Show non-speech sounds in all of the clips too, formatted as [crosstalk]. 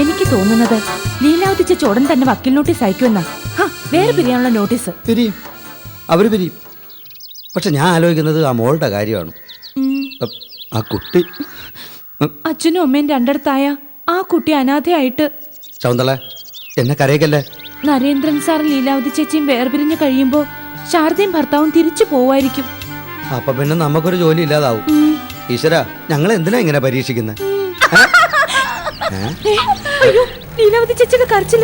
എനിക്ക് തോന്നുന്നത് ലീലാവതി ചേച്ചി ഉടൻ തന്നെ വക്കീൽ നോട്ടീസ് അയക്കുമെന്നാ. വേറെ പിരിയാനുള്ള നോട്ടീസ്. പിരിയും. അവർ പിരിയും. പക്ഷെ ഞാൻ ആലോചിക്കുന്നത് ആ മോളുടെ കാര്യമാണ്. ആ കുട്ടി. അച്ഛനും അമ്മയും രണ്ടിടത്തായ ആ കുട്ടി അനാഥയായിട്ട്. ശകുന്തള എന്നെ കരയക്കല്ലേ? നരേന്ദ്രൻ സാർ ലീലാവതി ചേച്ചിയും വേർപിരിഞ്ഞ് കഴിയുമ്പോ ശാരദയും ഭർത്താവും തിരിച്ചു പോവായിരിക്കും അപ്പൊ പിന്നെ നമുക്കൊരു ജോലി ഇല്ലാതാവും. ഈശ്വര ഞങ്ങൾ എന്തിനാ ഇങ്ങനെ പരീക്ഷിക്കുന്നത് അയ്യോ ലീലാവതി ചേച്ചിയുടെ കരച്ചിൽ.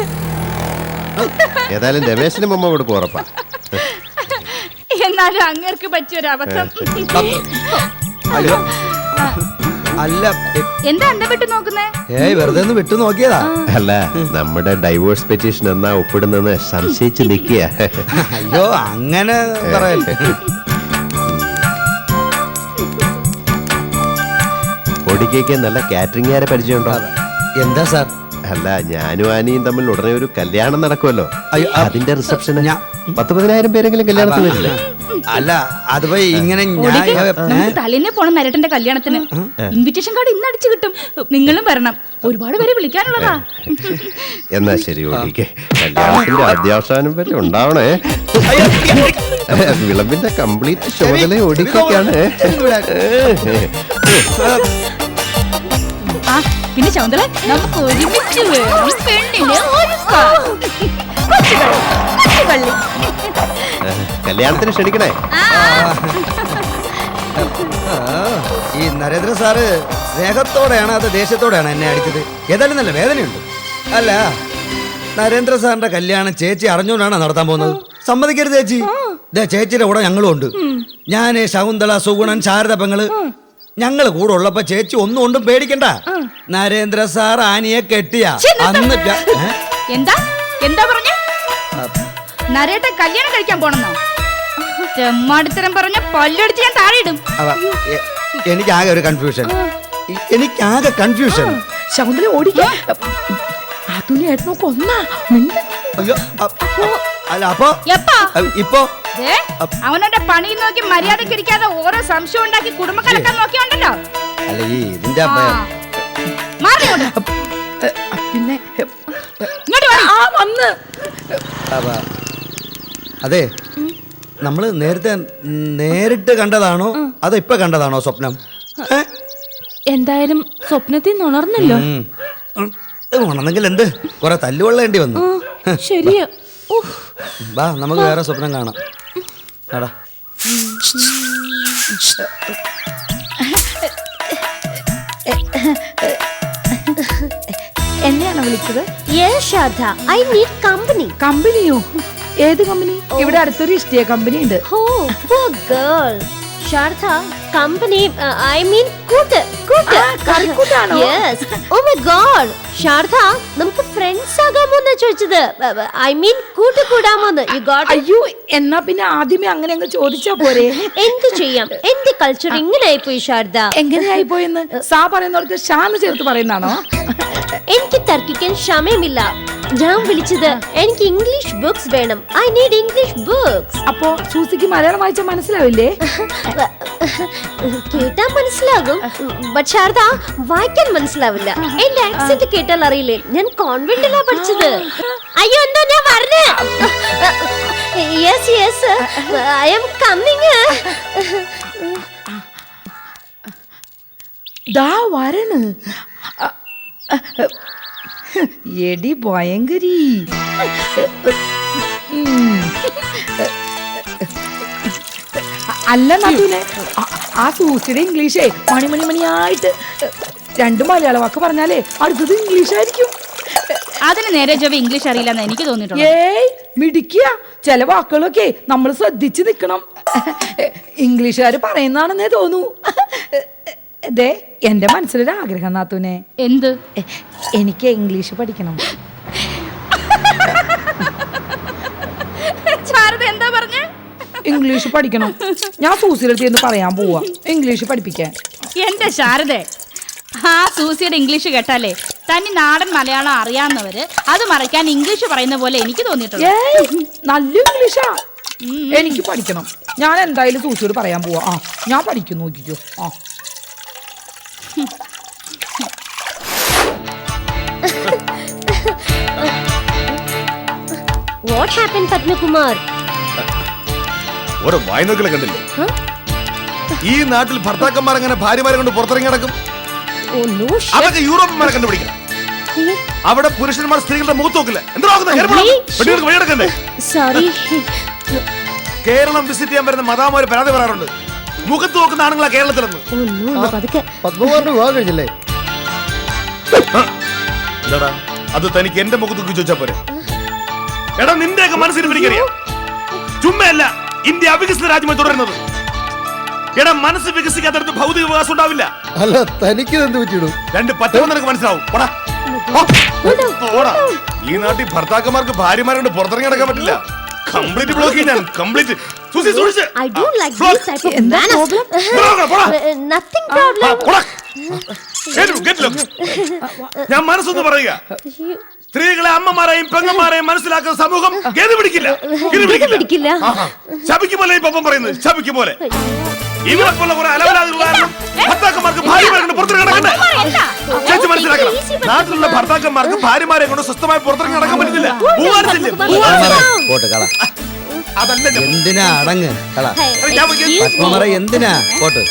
ഏതായാലും രമേശിന് മമ്മ കൊടുക്കും ഉറപ്പാ എന്നാലും അങ്ങേർക്ക് പറ്റിയൊരു അബദ്ധം അയ്യോ. അല്ല എന്താ എന്താ അന്തം വിട്ട് നോക്കുന്നേ? ഏയ് വെറുതെ ഒന്ന് വിട്ടു നോക്കിയതാ. അല്ല നമ്മുടെ ഡൈവോഴ്സ് പെറ്റീഷൻ എന്നാ ഒപ്പിടുന്നെന്ന് സംശയിച്ച് നിക്കുക അയ്യോ അങ്ങനെ പറയല്ലേ. ഒടിക്കേക്ക് നല്ല കാറ്ററിംഗ് കാറ്ററിംഗുകാരെ പരിചയമുണ്ടോ? എന്താ സാർ? അല്ല ഞാനും ആനിയും തമ്മിൽ ഉടനെ ഒരു കല്യാണം നടക്കുമല്ലോ. അയ്യോ, അതിന്റെ റിസപ്ഷൻ ഞാ- പത്ത് പതിനായിരം പേരെങ്കിലും കല്യാണത്തിന് വരില്ലേ? അല്ല അത് പോയി ഇങ്ങനെ ഞാൻ ഓടിക്ക്. ഏ, നമുക്ക് തലേന്നെ പോണം നരട്ടന്റെ കല്യാണത്തിന്. ഇൻവിറ്റേഷൻ കാർഡ് ഇന്ന് അടിച്ചു കിട്ടും. നിങ്ങളും വരണം. ഒരുപാട് പേരെ വിളിക്കാനുള്ളതാ. എന്നാ ശരി ഓടിക്കേ കല്യാണത്തിന്റെ ആദ്യാവസാനം വരെ ഉണ്ടാവണേ. വിളമ്പിന്റെ കംപ്ലീറ്റ് ചുമതല ഓടിക്കൊക്കെയാണ് ആ. പിന്നെ ശൗന്തള നമുക്ക് ഒരുമിച്ച് വേണം പെണ്ണിന് ഒരു. കല്യാണത്തിന് ക്ഷണിക്കണേ. ഈ നരേന്ദ്ര സാറ് സ്നേഹത്തോടെയാണ് അത് ദേഷ്യത്തോടെയാണ് എന്നെ അടിച്ചത്. ഏതായാലും നല്ല വേദനയുണ്ട്. അല്ല നരേന്ദ്ര സാറിന്റെ കല്യാണം ചേച്ചി അറിഞ്ഞുകൊണ്ടാണ് നടത്താൻ പോകുന്നത്. സമ്മതിക്കരുത് ചേച്ചി. ചേച്ചിയുടെ കൂടെ ഞങ്ങളും ഉണ്ട്. ഞാൻ ശകുന്തള സുഗുണൻ ശാരദ പെങ്ങൾ ഞങ്ങൾ കൂടെ ഉള്ളപ്പോ ചേച്ചി ഒന്നും കൊണ്ടും പേടിക്കണ്ട. നരേന്ദ്ര സാർ ആനിയെ കെട്ടിയ. അന്ന് എന്താ? എന്താ പറഞ്ഞ? നരേട്ട കല്യാണം കഴിക്കാൻ പോണെന്നോ? ചെമ്മാടിത്തരം പറഞ്ഞ പല്ലടിച്ച് ഞാൻ താഴെയിടും എനിക്കാകെ ഒരു കൺഫ്യൂഷൻ എനിക്കാകെ കൺഫ്യൂഷൻ ശകുന്തല ഓടിക്കേ. അതുനെ ഏട്ടനോ കൊന്നാ മിണ്ട അയ്യോ അ- അല്ല അപ്പൊ ഇപ്പോ അവനവന്റെ പണി നോക്കി മര്യാദയ്ക്ക് ഇരിക്കാതെ ഓരോ സംശയം ഉണ്ടാക്കി കുടുംബക്കാരൊക്കെ നോക്കിയുണ്ടല്ലോ. അല്ല ഈ ഇതിന്റെ ആ. അപ്പ- മാറി പിന്നെ ഇങ്ങോട്ട് വാ. ആ വന്ന്. അതെ നമ്മൾ നേരത്തെ നേരിട്ട് കണ്ടതാണോ അതോ ഇപ്പൊ കണ്ടതാണോ സ്വപ്നം? ഏ? എന്തായാലും സ്വപ്നത്തിൽ നിന്ന് ഉണർന്നല്ലോ. ഉം. ഉം. ഇത് ഉണർന്നെങ്കിൽ എന്ത്? കൊറേ തല്ലുകൊള്ളേണ്ടി വന്നു. ആ, ശരിയാ. ഉഫ്. ബാ നമുക്ക് വേറെ സ്വപ്നം കാണാം എടാ എന്നെയാണോ വിളിച്ചത് Shraddha. I need company. കമ്പനിയോ ഏത് കമ്പനി ഇവിടെ അടുത്തൊരു ഇഷ്ടിയ കമ്പനി ഉണ്ട് ഹോ girl girl. Shraddha, I mean കൂട്ട് കൂട്ട്. ആ, കറിക്കൂട്ടാണോ? Yes. Oh my god. Sharada നമുക്ക് ഫ്രണ്ട്സ് ആകാമോ എന്നാ ചോദിച്ചത് ഐ മീൻ കൂട്ട് കൂടാമോ എന്ന് യു ഗോട്ട് അയ്യോ എന്നാ പിന്നെ ആദ്യമേ അങ്ങനെ അങ്ങ് ചോദിച്ചാ പോരെ? എന്ത് ചെയ്യാം? എന്റെ കൾച്ചർ ഇങ്ങനെ ആയിപ്പോയി ശാരദ എങ്ങനെയായി പോയെന്ന് സാ പറയുന്നവർക്ക് ഷാന്ന് ചേർത്ത് പറയുന്നതാണോ? എനിക്ക് തർക്കിക്കാൻ ക്ഷമയുമില്ല ഞാൻ വിളിച്ചത് എനിക്ക് ഇംഗ്ലീഷ് ബുക്സ് വേണം. ഐ നീഡ് ഇംഗ്ലീഷ് ബുക്സ് അപ്പോ സൂസിക്ക് മലയാളം വായിച്ചാൽ മനസ്സിലാവില്ലേ? കേട്ടാ മനസ്സിലാകും. പക്ഷെ അർദാ വായിക്കാൻ മനസ്സിലാവില്ല. എന്റെ ആക്സെന്റ് കേട്ടാൽ അറിയില്ലേ? ഞാൻ കോൺവെന്റിലാ പഠിച്ചത്. അയ്യോ എന്തോ ഞാൻ പറഞ്ഞു? Yes yes I am coming ദാ വരണ്. എടി ഭയങ്കരി. അല്ല നദുനെ ആ സൂസിയുടെ ഇംഗ്ലീഷേ. മണി മണി മണിയായിട്ട് രണ്ട് മലയാള വാക്ക് പറഞ്ഞാലേ അടുത്തത് ഇംഗ്ലീഷ് ആയിരിക്കും അതിന് നേരെ ചൊവ്വ ഇംഗ്ലീഷ് അറിയില്ലെന്ന് എനിക്ക് തോന്നിയിട്ടുണ്ട് ഏയ് മിടിക്കുക ചില വാക്കുകളൊക്കെ നമ്മൾ ശ്രദ്ധിച്ച് നിൽക്കണം. ഇംഗ്ലീഷുകാർ പറയുന്നതാണെന്നേ തോന്നൂ. ദേ എന്റെ മനസ്സിലൊരു ആഗ്രഹം നാത്തൂനെ. എന്ത്? എനിക്ക് ഇംഗ്ലീഷ് പഠിക്കണം. ഇംഗ്ലീഷ് പഠിക്കണം. ഞാൻ സൂസിലെടുത്ത് എന്ന് പറയാൻ പോവാ. ഇംഗ്ലീഷ് പഠിപ്പിക്കാൻ. എന്റെ ശാരദേ ആ സൂസിയുടെ ഇംഗ്ലീഷ് കേട്ടാലേ തനി നാടൻ മലയാളം അറിയാവുന്നവര് അത് മറയ്ക്കാൻ ഇംഗ്ലീഷ് പറയുന്ന പോലെ എനിക്ക് തോന്നിയിട്ടുണ്ട് നല്ല ഇംഗ്ലീഷാ. എനിക്ക് പഠിക്കണം. ഞാൻ എന്തായാലും സൂസിയോട് പറയാൻ പോവാ. ആ ഞാൻ പഠിക്കും നോക്കിക്കോ. ആ. What happened, Padma ഓരോ വായനോക്കളെ കണ്ടില്ലേ? ഈ നാട്ടിൽ ഭർത്താക്കന്മാർ അങ്ങനെ ഭാര്യമാരെ കൊണ്ട് പുറത്തിറങ്ങി നടക്കും. അതൊക്കെ യൂറോപ്യന്മാരെ കണ്ടുപിടിക്കണം. അവിടെ പുരുഷന്മാർ സ്ത്രീകളുടെ മുഖത്ത് നോക്കില്ല. എന്താ സോറി കേരളം വിസിറ്റ് ചെയ്യാൻ വരുന്ന മതാമാര് പരാതി പറയാറുണ്ട്. മുഖത്ത് നോക്കുന്ന ആണുങ്ങളാ കേരളത്തിലെന്ന്. കഴിഞ്ഞില്ലേ എന്താടാ? അത് തനിക്ക് എന്റെ മുഖത്ത് ചോദിച്ചാ പോരെ. എടാ നിന്റെയൊക്കെ മനസ്സിന് പിടിക്കറിയാം. ചുമ്മയല്ല. ഇന്ത്യ അവികസിത രാജ്യമായി തുടരുന്നത്. എടാ മനസ്സ് വികസിക്കാത്തടത്ത് ഭൗതിക വികാസം ഉണ്ടാവില്ല. അല്ല തനിക്ക് എന്ത് പറ്റിയിടും? രണ്ട് പറ്റുമോ നിനക്ക് മനസ്സിലാവും. പോടാ. പോടാ. ഈ നാട്ടിൽ ഭർത്താക്കന്മാർക്ക് ഭാര്യമാരോട് പുറത്തിറങ്ങി നടക്കാൻ പറ്റില്ല. കംപ്ലീറ്റ് ബ്ലോക്ക് ചെയ്യാൻ ഞാൻ. കംപ്ലീറ്റ് സൂസി സൂക്ഷിച്ച് I don't like Block. This type of എന്താ മാനേഴ്സ് പോടാ, ആ, പ്രോബ്ലം പോടാ. ഞാൻ മനസ്സൊന്ന് പറയുക. സ്ത്രീകളെ അമ്മമാരെയും പെങ്ങന്മാരെയും മനസ്സിലാക്കുന്ന സമൂഹം ഗതി പിടിക്കില്ല. പിടിക്കില്ല. ശപിക്കുമല്ലേ ഇപ്പൊ പറയുന്നത് ശപിക്കുപോലെ ഇവരെ പോലെ. കുറെ അലവലാതികൾ കാരണം ഭർത്താക്കന്മാർക്ക് ഭാര്യമാരെ കൊണ്ട് പുറത്തിറങ്ങി നടക്കണ്ടേ? ചേച്ചി മനസ്സിലാക്കണം. നാട്ടിലുള്ള ഭർത്താക്കന്മാർക്ക് ഭാര്യമാരെ കൊണ്ട് സ്വസ്ഥമായി പുറത്തിറങ്ങി നടക്കാൻ പറ്റുന്നില്ല അതല്ല. ഞാൻ- എന്തിനാ അടങ്ങ് എന്തിനാ? പോട്ട്.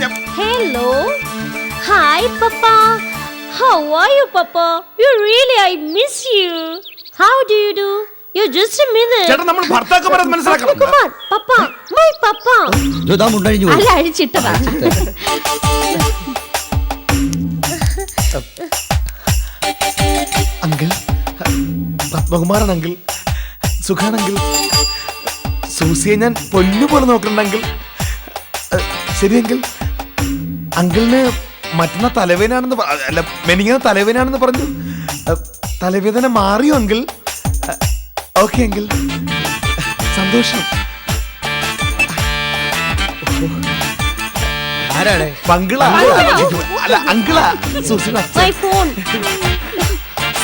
Hello. Hi, Papa. How are you, Papa? You really, I miss you. How do you do? You just a minute. ചേട്ടാ നമ്മൾ ഭർത്താക്ക് പറഞ്ഞു മനസ്സിലാക്കണം Papa, Papa, മൈ Papa. ഇതാ മുണ്ടഴിഞ്ഞു അല്ല അഴിച്ചിട്ടതാ അങ്കിൾ പത്മകുമാരൻ അങ്കിൾ സുഖാണെങ്കിൽ സൂസിയെ ഞാൻ പൊന്നു പോലെ നോക്കണ്ടെങ്കിൽ ശരിയെങ്കിൽ അങ്കിളിന് മറ്റന്നാ തലവേദനയാണെന്ന് അല്ല മെനിങ്ങനെ തലവേദനയാണെന്ന് പറഞ്ഞു. തലവേദന മാറിയോ അങ്കിൾ? Okay uncle. സന്തോഷം. ആരാണ്? പങ്കിള. അല്ല അങ്കിളാ.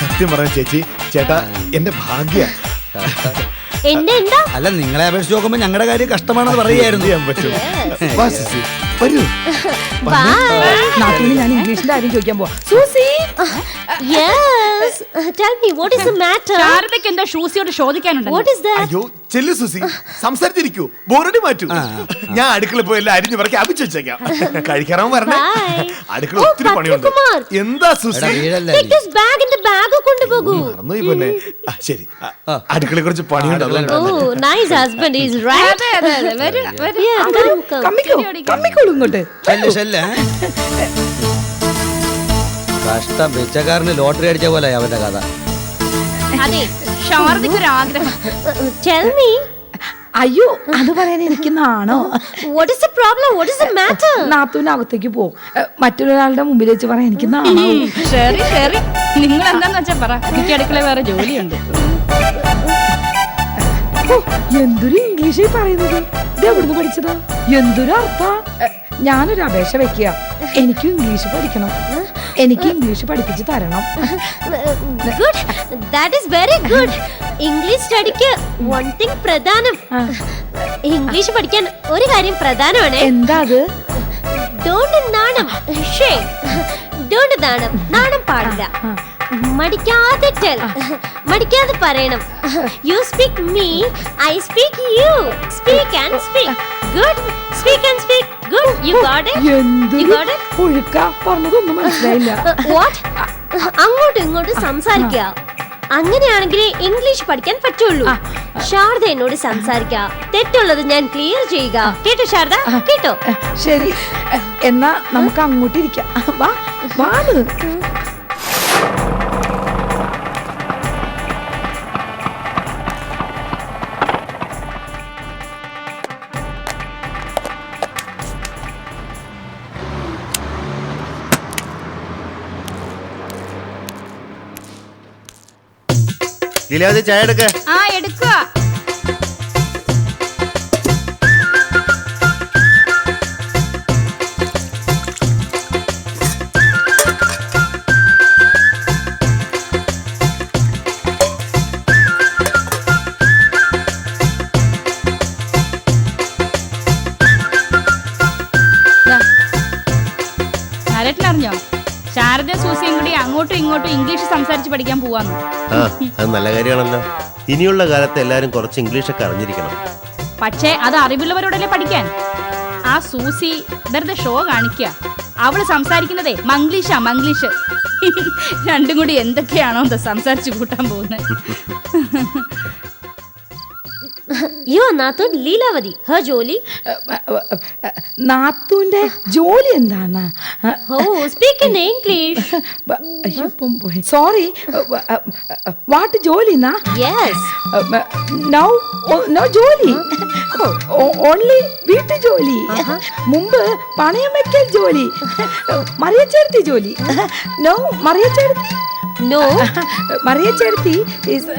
സത്യം പറഞ്ഞ ചേച്ചി. ചേട്ടാ എന്റെ ഭാഗ്യ. അല്ല നിങ്ങളെ അപേക്ഷിച്ച് നോക്കുമ്പോ ഞങ്ങളുടെ കാര്യം കഷ്ടമാണെന്ന് പറയായിരുന്നു വരൂ. [laughs] നാട്ടിൽ ഞാൻ ഇംഗ്ലീഷിന്റെ കാര്യം ചോദിക്കാൻ പോവാ. Susie? [laughs] Yes Tell me, what is the matter? ശാരദയ്ക്ക് എന്താ ഷൂസിയോട് ചോദിക്കാനുണ്ടോ is that? അയ്യോ ചെല്ലു സുസി സംസാരിച്ചിരിക്കൂ. ബോറടി മാറ്റൂ. ഞാൻ അടുക്കള പോയി എല്ലാം അരിഞ്ഞു പറക്കി അവിച്ചു വെച്ചേക്കാം. കഴിക്കാറാൻ വരണേ. അടുക്കള ഒത്തിരി പണിയുണ്ട്. എന്താ സുസി? വീഴല്ലേ Take this bag in the bag കൊണ്ടുപോകൂ. മറന്നു പിന്നെ. ആ, ശരി. അടുക്കളെ കുറച്ച് പണിയുണ്ട്. അതുകൊണ്ട്. അതെ അതെ അതെ. വരൂ വരൂ. Yeah, come, come. കമ്മിക്കോ? കമ്മിക്കോളൂ ഇങ്ങോട്ട്. ശല്യ ശല്യ [laughs] കഷ്ടം. പിച്ചക്കാരന് ലോട്ടറി അടിച്ച പോലെ അവന്റെ കഥ. അതെ ഒരു ആഗ്രഹം Tell me, അയ്യോ അത് പറയാൻ ഇരിക്കുന്നതാണോ what what is the problem? What is the matter? നാത്തൂനകത്തേക്ക് പോ. മറ്റൊരാളുടെ മുമ്പിൽ വെച്ച് പറയാൻ നാണോ ശരി ശരി നിങ്ങൾ എന്താന്ന് വെച്ചാ പറ. എനിക്ക് അടുക്കള വേറെ ജോലിയുണ്ട്. എന്തൊരു ഇംഗ്ലീഷ് പറയുന്നത്? ഇത് എവിടുന്ന് പഠിച്ചതാ? എന്തൊരു അർത്ഥ? ഞാനൊരു അപേക്ഷ വെക്കുക. എനിക്കും ഇംഗ്ലീഷ് പഠിക്കണം. എനിക്ക് ഇംഗ്ലീഷ് പഠിപ്പിച്ച് തരണം. Good that is very good English സ്റ്റഡിക്ക് one thing പ്രധാനം. ഇംഗ്ലീഷ് പഠിക്കാൻ ഒരു കാര്യം പ്രധാനമാണ്. എന്താ അത്? ഡോണ്ട് നാണം. ഷേ ഡോണ്ട് നാണം. നാണം പാടില്ല. മടിക്കാതെ ടെൽ മടിക്കാതെ പറയണം. You speak me I speak you speak and speak good speak and speak good you got it You എന്തൊരു got it? ഒഴുക്ക പറഞ്ഞതൊന്നും മനസ്സിലായില്ല. [laughs] വാട്ട് അങ്ങോട്ടും ഇങ്ങോട്ടും സംസാരിക്കുക. അങ്ങനെയാണെങ്കിൽ ഇംഗ്ലീഷ് പഠിക്കാൻ പറ്റുള്ളൂ. ശാരദ എന്നോട് സംസാരിക്ക തെറ്റുള്ളത് ഞാൻ ക്ലിയർ ചെയ്യുക. കേട്ടോ ശാരദ? കേട്ടോ? ശരി. എന്നാ നമുക്ക് അങ്ങോട്ട് ഇരിക്കാം വാ. ലീലാവതി ചായ എടുക്ക. ആ എടുക്കുക അങ്ങോട്ടും ഇംഗ്ലീഷ് സംസാരിച്ച് പഠിക്കാൻ പോവാന്ന്. ആ അത് നല്ല കാര്യമാണല്ലോ. ഇനിയുള്ള കാലത്ത് എല്ലാരും കുറച്ച് ഇംഗ്ലീഷൊക്കെ അറിഞ്ഞിരിക്കണം. പക്ഷേ അത് അറിവുള്ളവരോടല്ലേ പഠിക്കാൻ? ആ സൂസി വെറുതെ ഷോ കാണിക്കുക. അവൾ സംസാരിക്കുന്നതേ മംഗ്ലീഷാ മംഗ്ലീഷ്. രണ്ടും കൂടി എന്തൊക്കെയാണോ എന്താ സംസാരിച്ചു കൂട്ടാൻ പോകുന്നത്. യോ നാത്തൂൻ ലീലാവതി ഹ ജോലി നാത്തൂന്റെ ജോലി എന്താന്നാ? ഓ speak in English sorry what ജോലി നാ യെസ് നൗ നോ ജോലി. ഓൺലി വീട്ടു ജോലി. മുമ്പ് പണയം വെക്കൽ ജോലി. [laughs] മറിയച്ചേർത്തി ജോലി. നോ മറിയച്ചേർത്തി. നോ മറിയച്ചേർത്തി ഇസ്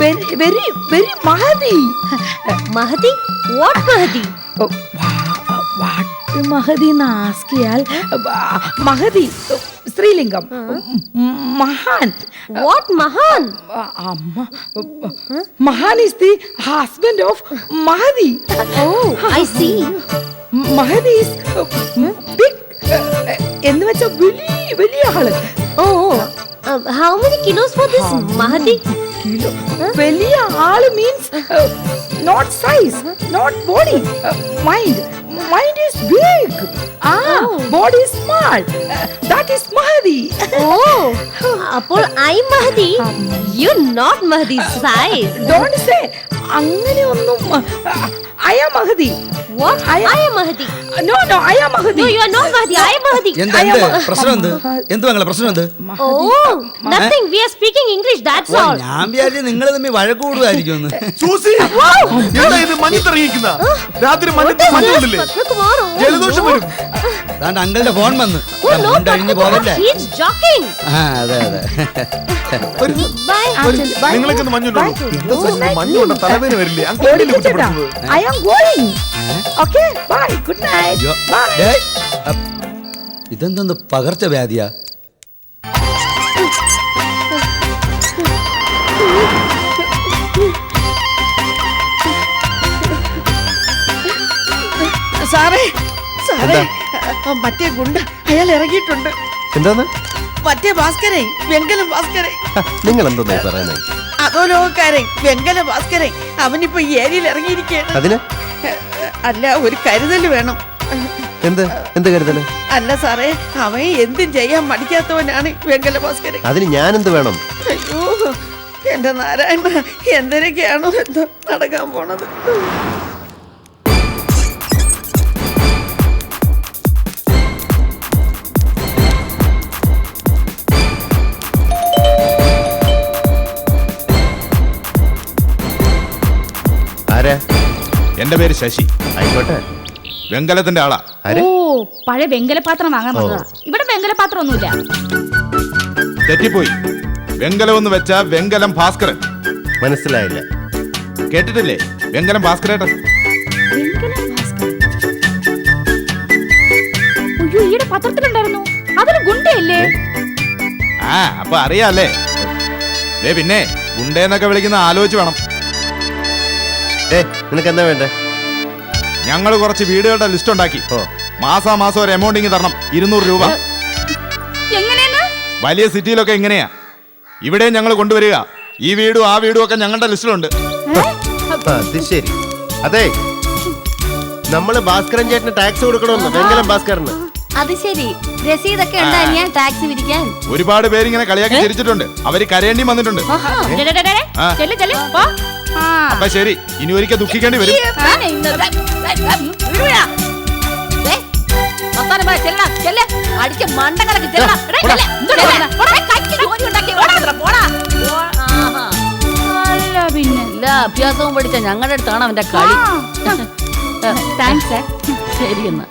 വെരി വെരി വെരി മഹതി മഹതി വാട്ട് മഹതി വാട്ട് മഹതി എന്നാസ്കിയാൽ മഹതി സ്ത്രീലിംഗം മഹാൻ വാട്ട് മഹാൻ അമ്മ മഹാൻ ഇസ് ദി ഹസ്ബൻഡ് ഓഫ് മഹതി ഓ ഐ സീ മഹതി ഇസ് ബിഗ് എന്ന് വെച്ചാ വലിയ വലിയ ആൾ. ഓ how many kilos for this മഹതി കിലോ വലിയ ആൾ means not size not body mind mind is big ആ ബോഡി സ്മാൾ ദാറ്റ് ഈസ് മഹതി ഓ അപ്പോൾ ഐ മഹതി യു നോട്ട് മഹതി സൈസ് ഡോണ്ട് സേ അങ്ങനെ ഒന്നും അയ മഹതി. നിങ്ങൾ തമ്മിൽ വഴക്ക് കൂടുമായിരിക്കും [laughs] രാത്രി ജലദോഷം വരും. അതാണ്ട് അങ്കിളുടെ ഫോൺ വന്ന്. കഴിഞ്ഞു പോകല്ലേ. ആ അതെ അതെ. നിങ്ങളൊക്കെ മഞ്ഞുണ്ടോ. തലവേദന വരില്ലേ? കുറ്റപ്പെടുന്നത് I am going okay bye good night. Bye. ഇതെന്തെന്ന് പകർച്ചവ്യാധിയാ? സാറേ സാറേ. മറ്റേ ഗുണ്ട അയാൾ ഇറങ്ങിയിട്ടുണ്ട്. എന്താന്ന്? മറ്റേ ഭാസ്കരെ വെങ്കല ഭാസ്കരെ നിങ്ങൾ എന്താ പറയുന്നത് അതോ ലോകക്കാരൻ വെങ്കല ഭാസ്കരെ അവനിപ്പോ ഈ ഏരിയയിൽ ഇറങ്ങിയിരിക്കുകയാണ്. അതിന്? അല്ല ഒരു കരുതൽ വേണം. എന്ത്? എന്ത് കരുതൽ? അല്ല സാറേ അവൻ എന്തും ചെയ്യാൻ മടിക്കാത്തവനാണ് വെങ്കല ഭാസ്കരൻ. അതിന് ഞാൻ എന്ത് വേണം? അയ്യോ എന്റെ നാരായണ എന്തിനൊക്കെയാണോ എന്തോ നടക്കാൻ പോണത്. എന്റെ പേര് ശശി. ആയിക്കോട്ടെ. വെങ്കലത്തിന്റെ ആളാ. ഓ പഴയ വെങ്കലപാത്രം വാങ്ങാൻ വന്നതാ. ഇവിടെ വെങ്കലപാത്രം ഒന്നുമില്ല തെറ്റിപ്പോയി. വെങ്കലം എന്ന് വെച്ചാ വെങ്കലം ഭാസ്കരൻ. മനസ്സിലായില്ല. കേട്ടിട്ടില്ലേ? വെങ്കലം ഭാസ്കരേട്ടൻ. ഭാസ്കരൻ. അയ്യോ ഈയുടെ പത്രത്തിലുണ്ടായിരുന്നു. അതൊരു ഗുണ്ടയല്ലേ? ആ അപ്പൊ അറിയാല്ലേ? ദേ പിന്നെ ഗുണ്ടേന്നൊക്കെ വിളിക്കുന്ന ആലോചിച്ച് വേണം. ഏ നിനക്ക് എന്താ വേണ്ടേ? ഞങ്ങൾ കുറച്ച് വീടുകളുടെ ലിസ്റ്റ് ഉണ്ടാക്കി. ഓ. മാസാ മാസം ഒരു എമൗണ്ട് ഇങ്ങനെ തരണം. ഇരുന്നൂറ് രൂപ. എങ്ങനെയെന്ന് വലിയ സിറ്റിയിലൊക്കെ ഇങ്ങനെയാ. ഇവിടെ ഞങ്ങൾ കൊണ്ടുവരിക. ഈ വീടും ആ വീടും ഒക്കെ ഞങ്ങളുടെ ലിസ്റ്റിലുണ്ട് അത് ശരി. അതെ നമ്മൾ ഭാസ്കരൻ ചേട്ടന് ടാക്സ് കൊടുക്കണമെന്ന് വെങ്കലം ഭാസ്കരന്. അത് ശരി. രസീതൊക്കെ ഞാൻ ടാക്സി പിരിക്കാൻ ഒരുപാട് പേരിങ്ങനെ കളിയാക്കി ചിരിച്ചിട്ടുണ്ട്. അവർ കരയേണ്ടി വന്നിട്ടുണ്ട്. ഡേ, ഡേ, ഡേ, ഡേ. ആ. ചെല്ല്, ചെല്ല്, പോ. അപ്പൊ ശരി ഇനി ഒരിക്കൽ ദുഃഖിക്കേണ്ടി വരും. അടിച്ച് മണ്ടകളൊക്കെ പിന്നെ. എല്ലാ അഭ്യാസവും പഠിച്ച ഞങ്ങളുടെ അടുത്താണ് അവന്റെ കളി. താങ്ക്സ് [laughs] ശരി എന്നാ.